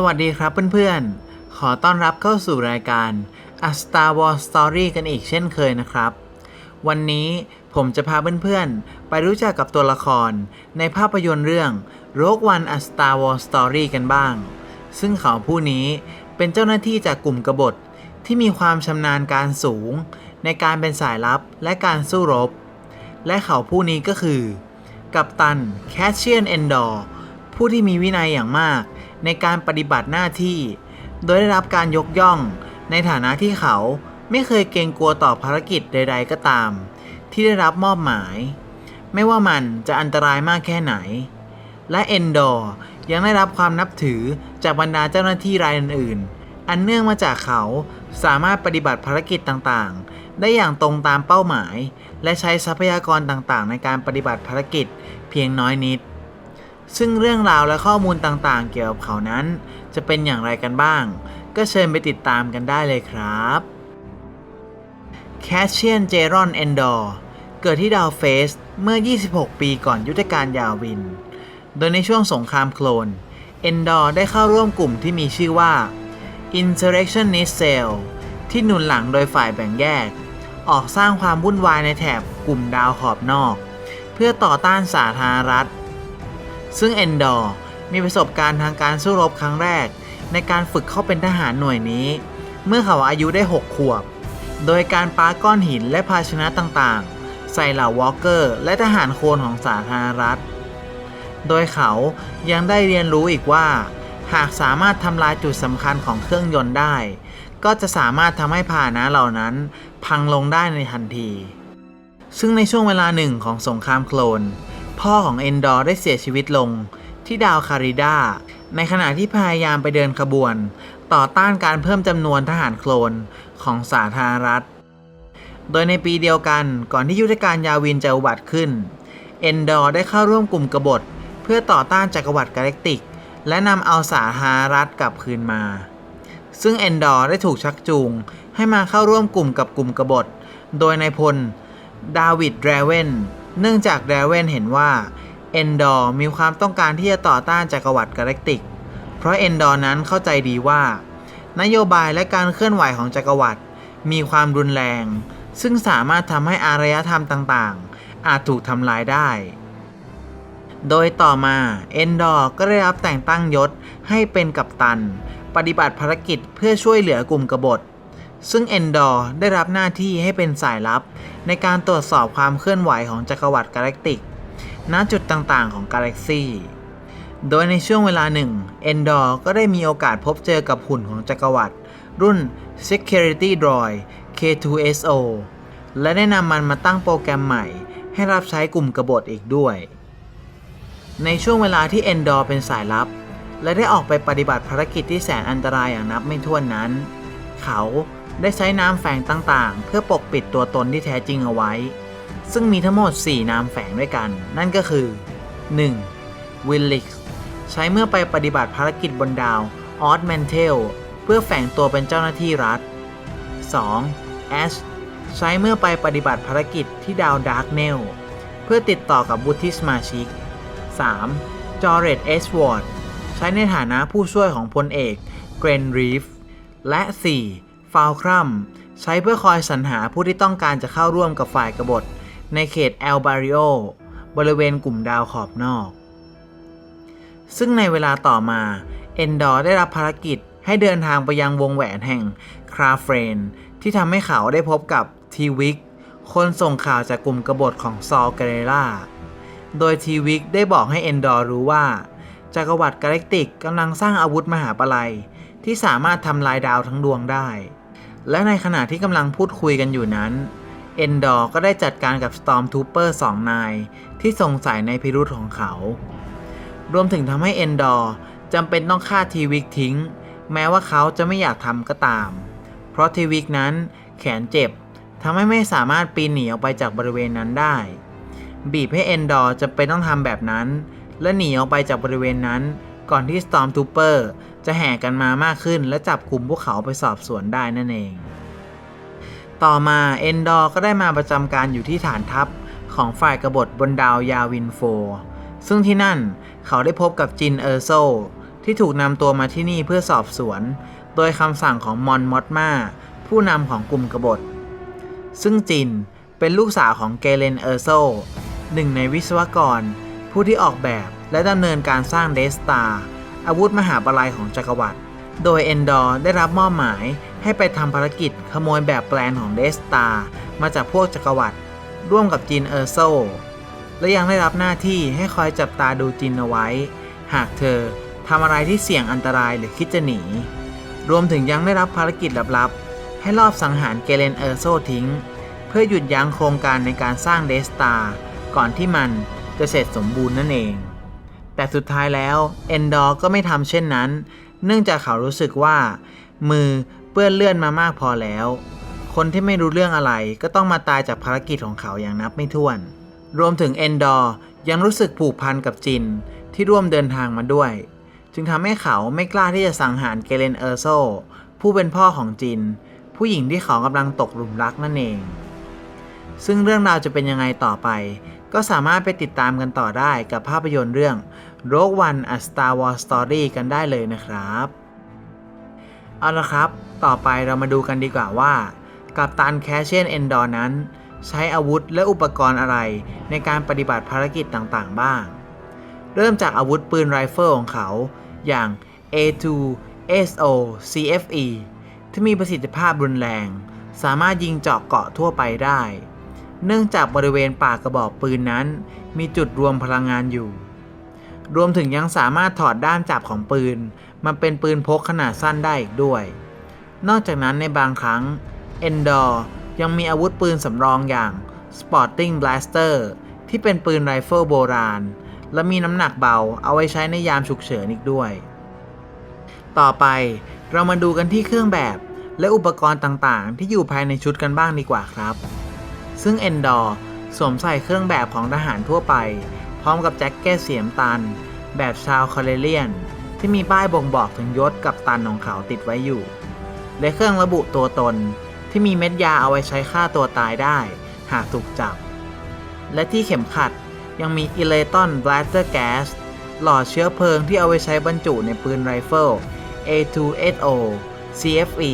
สวัสดีครับเพื่อนๆ ขอต้อนรับเข้าสู่รายการ A Star Wars Story กันอีกเช่นเคยนะครับ วันนี้ผมจะพาเพื่อนๆ ไปรู้จักกับตัวละคร ในภาพยนตร์เรื่อง Rogue One A Star Wars Story กันบ้าง ซึ่งเขาผู้นี้เป็นเจ้าหน้าที่จากกลุ่มกบฏที่มีความชำนาญการสูง ในการเป็นสายลับและการสู้รบ และเขาผู้นี้ก็คือ กัปตันแคชเชียนเอนดอร์ผู้ที่มีวินัยอย่างมาก ในการปฏิบัติหน้าที่ โดยได้รับการยกย่อง ในฐานะที่เขาไม่เคยเกรงกลัวต่อภารกิจใด ๆ ก็ตาม ที่ได้รับมอบหมาย ไม่ว่ามันจะอันตรายมากแค่ไหน และเอนดอร์ยังได้รับความนับถือจากบรรดาเจ้าหน้าที่รายอื่นๆ อันเนื่องมาจากเขาสามารถปฏิบัติภารกิจต่างๆ ได้อย่างตรงตามเป้าหมาย และใช้ทรัพยากรต่างๆ ในการปฏิบัติภารกิจเพียงน้อยนิด ซึ่งเรื่องราวและข้อมูลต่างๆ เกี่ยวกับเขานั้น จะเป็นอย่างไรกันบ้าง ก็เชิญไปติดตามกันได้เลยครับแคชเชียนเจรอนเอนดอร์เกิดที่ดาวเฟสเมื่อ 26 ปีก่อนยุทธการยาวิน โดยในช่วงสงครามโคลน เอนดอร์ได้เข้าร่วมกลุ่มที่มีชื่อว่า Insurrectionist Cell ที่หนุนหลังโดยฝ่ายแบ่งแยก ออกสร้างความวุ่นวายในแถบกลุ่มดาวขอบนอก เพื่อต่อต้านสาธารณรัฐ ซึ่งเอนดอร์มีประสบการณ์ทางการสู้รบครั้งแรก ในการฝึกเข้าเป็นทหารหน่วยนี้ เมื่อเขาอายุได้ 6 ขวบ โดยการปาก้อนหินและภาชนะต่างๆ ใส่เหล่าวอลเกอร์ และทหารโคนของสาธารณรัฐ โดยเขายังได้เรียนรู้อีกว่า หากสามารถทำลายจุดสำคัญของเครื่องยนต์ได้ ก็จะสามารถทำให้พาหนะเหล่านั้น พังลงได้ในทันที ซึ่งในช่วงเวลาหนึ่งของสงครามโคลน พ่อของเอนดอร์ได้เสียชีวิตลงที่ดาวคาริดาในขณะที่พยายามไปเดินขบวน ต่อต้านการเพิ่มจำนวนทหารโคลนของสาธารณรัฐ โดยในปีเดียวกันก่อนที่ยุทธการยาวินจะอุบัติขึ้น เอนดอร์ได้เข้าร่วมกลุ่มกบฏ เพื่อต่อต้านจักรวรรดิกาแล็กติก และนำเอาสาธารณรัฐกลับคืนมา ซึ่งเอนดอร์ได้ถูกชักจูง ให้มาเข้าร่วมกลุ่มกับกลุ่มกบฏ โดยนายพล ดาวิดแดรเวน เนื่องจากแดรเวนเห็นว่าเอนดอร์มีความต้องการที่จะต่อต้านจักรวรรดิกาแล็กติก เพราะเอนดอร์นั้นเข้าใจดีว่า นโยบายและการเคลื่อนไหวของจักรวรรดิมีความรุนแรง ซึ่งสามารถทำให้อารยธรรมต่างๆ อาจถูกทำลายได้ โดยต่อมาเอนดอร์ก็ได้รับแต่งตั้งยศให้เป็นกัปตัน ปฏิบัติภารกิจเพื่อช่วยเหลือกลุ่มกบฏ ซึ่งเอนดอร์ได้รับหน้าที่ให้เป็นสายลับ ในการตรวจสอบความเคลื่อนไหวของจักรวรรดิกาแล็กติก ณ จุดต่างๆ ของกาแล็กซีโดยในช่วงเวลาหนึ่งเอนดอร์ก็ได้มีโอกาสพบเจอกับหุ่นของจักรวรรดิรุ่น Security Droid K2SO และได้นำมันมาตั้งโปรแกรมใหม่ ให้รับใช้กลุ่มกบฏอีกด้วย ในช่วงเวลาที่เอนดอร์เป็นสายลับ และได้ออกไปปฏิบัติภารกิจที่แสนอันตรายอย่างนับไม่ถ้วนนั้น เขา ได้ใช้น้ำแฝงต่างๆ เพื่อปกปิดตัวตนที่แท้จริงเอาไว้ ซึ่งมีทั้งหมด 4 นามแฝงด้วยกัน นั่นก็คือ 1. วิลลิกใช้เมื่อไปปฏิบัติภารกิจบนดาวออสแมนเทลเพื่อแฝงตัวเป็นเจ้าหน้าที่รัฐ 2. แอชใช้เมื่อไปปฏิบัติภารกิจที่ดาวดาร์กเนลเพื่อติดต่อกับวุฒิสมาชิก 3. จอร์เรตเอสวอร์ดใช้ในฐานะผู้ช่วยของพลเอกเกรนรีฟและ 4. ฟาวครัมใช้เพื่อคอยสรรหาผู้ที่ต้องการจะเข้าร่วมกับฝ่ายกบฏ ในเขตแอลบาริโอบริเวณกลุ่มดาวขอบนอก ซึ่งในเวลาต่อมา เอนดอร์ได้รับภารกิจให้เดินทางไปยังวงแหวนแห่งคราเฟรน ที่ทำให้เขาได้พบกับทีวิกคนส่งข่าวจากกลุ่มกบฏของซอลเกเรล่า โดยทีวิกได้บอกให้เอนดอร์รู้ว่า จักรวรรดิกาแล็กติกกำลังสร้างอาวุธมหาปลัย ที่สามารถทำลายดาวทั้งดวงได้ และในขณะที่กำลังพูดคุยกันอยู่นั้น เอนดอร์ก็ได้จัดการกับ Stormtrooper สองนาย ที่สงสัยในพิรุธของเขา รวมถึงทำให้เอนดอร์จำเป็นต้องฆ่าทีวิกทิ้ง แม้ว่าเขาจะไม่อยากทำก็ตาม เพราะทีวิกนั้นแขนเจ็บทำให้ไม่สามารถปีนหนีออกไปจากบริเวณนั้นได้ บีบให้เอนดอร์จะเป็นต้องทำแบบนั้น และหนีออกไปจากบริเวณนั้น ก่อนที่ Stormtrooper จะแห่กันมามากขึ้น และจับกลุ่มพวกเขาไปสอบสวนได้นั่นเอง ต่อมาเอนดอร์ก็ได้มาประจำการอยู่ที่ฐานทัพของฝ่ายกบฏบนดาวยาวินโฟ ซึ่งที่นั่นเขาได้พบกับจินเออร์โซ ที่ถูกนำตัวมาที่นี่เพื่อสอบสวน โดยคำสั่งของมอนมอตมาผู้นำของกลุ่มกบฏ ซึ่งจินเป็นลูกสาวของเกเรนเออร์โซหนึ่งในวิศวกร ผู้ที่ออกแบบ และดำเนินการสร้างเดสตาอาวุธมหาปลัยของจักรวรรดิโดยเอนดอร์ได้รับมอบหมายให้ไปทำภารกิจขโมยแบบแปลนของเดสตามาจากพวกจักรวรรดิร่วมกับจินเออร์โซและยังได้รับหน้าที่ให้คอยจับตาดูจินเอาไว้ หากเธอทำอะไรที่เสี่ยงอันตรายหรือคิดจะหนี รวมถึงยังได้รับภารกิจลับๆ ให้ลอบสังหารเกเรนเออร์โซทิ้ง เพื่อหยุดยั้งโครงการในการสร้างเดสตาก่อนที่มันจะเสร็จสมบูรณ์นั่นเอง แต่สุดท้ายแล้วเอนดอร์ก็ไม่ทำเช่นนั้น เนื่องจากเขารู้สึกว่า มือเปื้อนเลือดมามากพอแล้ว คนที่ไม่รู้เรื่องอะไรก็ต้องมาตายจากภารกิจของเขาอย่างนับไม่ถ้วน รวมถึงเอนดอร์ยังรู้สึกผูกพันกับจินที่ร่วมเดินทางมาด้วย จึงทำให้เขาไม่กล้าที่จะสังหารเกเรนเออร์โซผู้เป็นพ่อของจิน ผู้หญิงที่เขากำลังตกหลุมรักนั่นเอง ซึ่งเรื่องราวจะเป็นยังไงต่อไป ก็สามารถไปติดตามกันต่อได้กับภาพยนตร์เรื่อง Rogue One A Star Wars Story กันได้เลยนะครับ เอาละครับ ต่อไปเรามาดูกันดีกว่าว่า กัปตันแคชเชนเอนดอร์นั้น ใช้อาวุธและอุปกรณ์อะไรในการปฏิบัติภารกิจต่างๆ บ้าง เริ่มจากอาวุธปืนไรเฟิลของเขาอย่าง A2 SO CFE ที่มีประสิทธิภาพรุนแรง สามารถยิงเจาะเกาะทั่วไปได้ เนื่องจากบริเวณปากกระบอกปืนนั้น มีจุดรวมพลังงานอยู่ รวมถึงยังสามารถถอดด้ามจับของปืน มาเป็นปืนพกขนาดสั้นได้อีกด้วย นอกจากนั้นในบางครั้ง Endor ยังมีอาวุธปืนสำรองอย่าง Sporting Blaster ที่เป็นปืนไรเฟิลโบราณ และมีน้ำหนักเบาเอาไว้ใช้ในยามฉุกเฉินอีกด้วย ต่อไปเรามาดูกันที่เครื่องแบบ และอุปกรณ์ต่างๆ ที่อยู่ภายในชุดกันบ้างดีกว่าครับ ซึ่ง Endor สวมใส่เครื่องแบบของทหารทั่วไป ร้อมกับแจ็คเก็ตสีน้ำตาลแบบชาวคาเรเลียน ที่มีป้ายบ่งบอกถึงยศกับตันของเขาติดไว้อยู่ และเครื่องระบุตัวตนที่มีเม็ดยาเอาไว้ใช้ฆ่าตัวตายได้ หากถูกจับ และที่เข็มขัดยังมีอิเลตันบลัสเตอร์แก๊สหลอดเชื้อเพลิงที่เอาไว้ใช้บรรจุในปืนไรเฟิล A2SO CFE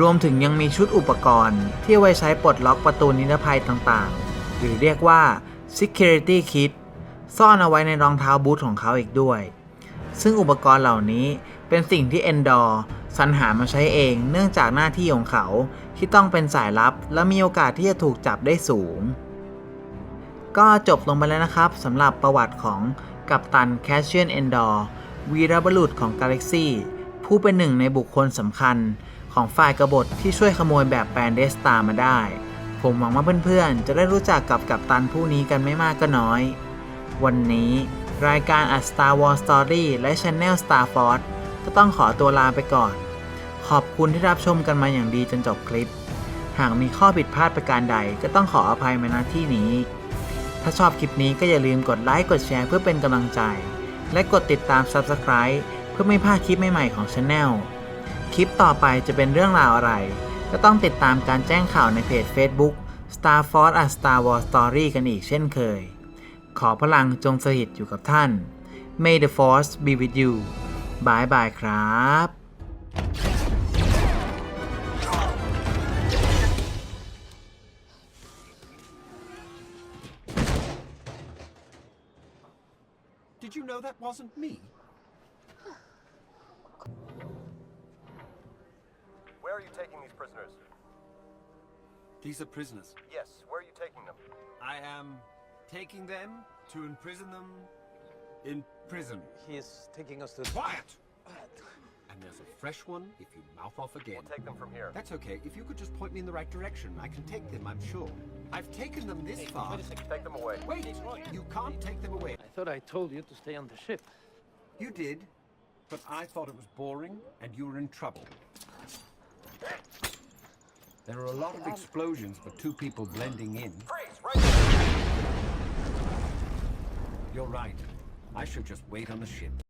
รวมถึงยังมีชุดอุปกรณ์ที่เอาไว้ใช้ปลดล็อกประตูนิรภัยต่างๆ หรือเรียกว่า Security Kit ซ่อนเอาไว้ในรองเท้าบูทของเขาอีกด้วย ซึ่งอุปกรณ์เหล่านี้เป็นสิ่งที่ Endor สรรหามาใช้เองเนื่องจากหน้าที่ของเขาที่ต้องเป็นสายลับ และมีโอกาสที่จะถูกจับได้สูง ก็จบลงไปแล้วนะครับสำหรับประวัติของกัปตันแคชเชียนเอนดอร์วีรบุรุษของกาแล็กซี่ผู้เป็นหนึ่งในบุคคลสำคัญของฝ่ายกบฏที่ช่วยขโมยแบบแปลนเดสตามาได้ ผมหวังว่าเพื่อนๆ จะได้รู้จักกับกัปตันผู้นี้กันไม่มากก็น้อย วันนี้ รายการ A Star Wars Story และ Channel Star Force ก็ต้องขอตัวลาไปก่อน ขอบคุณที่รับชมกันมาอย่างดีจนจบคลิป หากมีข้อผิดพลาดประการใดก็ต้องขออภัยมาณที่นี้ ถ้าชอบคลิปนี้ก็อย่าลืมกดไลค์กดแชร์เพื่อเป็นกำลังใจ และกดติดตาม Subscribe เพื่อไม่พลาดคลิปใหม่ๆของ Channel คลิปต่อไปจะเป็นเรื่องราวอะไร ก็ต้องติดตามการแจ้งข่าวในเพจ Facebook Star Force A Star Wars Story กันอีกเช่นเคย ขอพลังจงสถิตอยู่กับท่าน May the Force be with you บายบายครับ Did you know that wasn't me? Where are you taking these prisoners? These are prisoners. Yes, where are you taking them? I am taking them to imprison them in prison. He is taking us to. Quiet! And there's a fresh one if you mouth off again. We'll take them from here. That's okay. If you could just point me in the right direction, I can take them, I'm sure. I've taken them this far. Wait a second. Take them away. Wait! You can't take them away. I thought I told you to stay on the ship. You did, but I thought it was boring and you were in trouble. There are a lot of um, explosions but two people blending in. Freeze! Right there! You're right. I should just wait on the ship.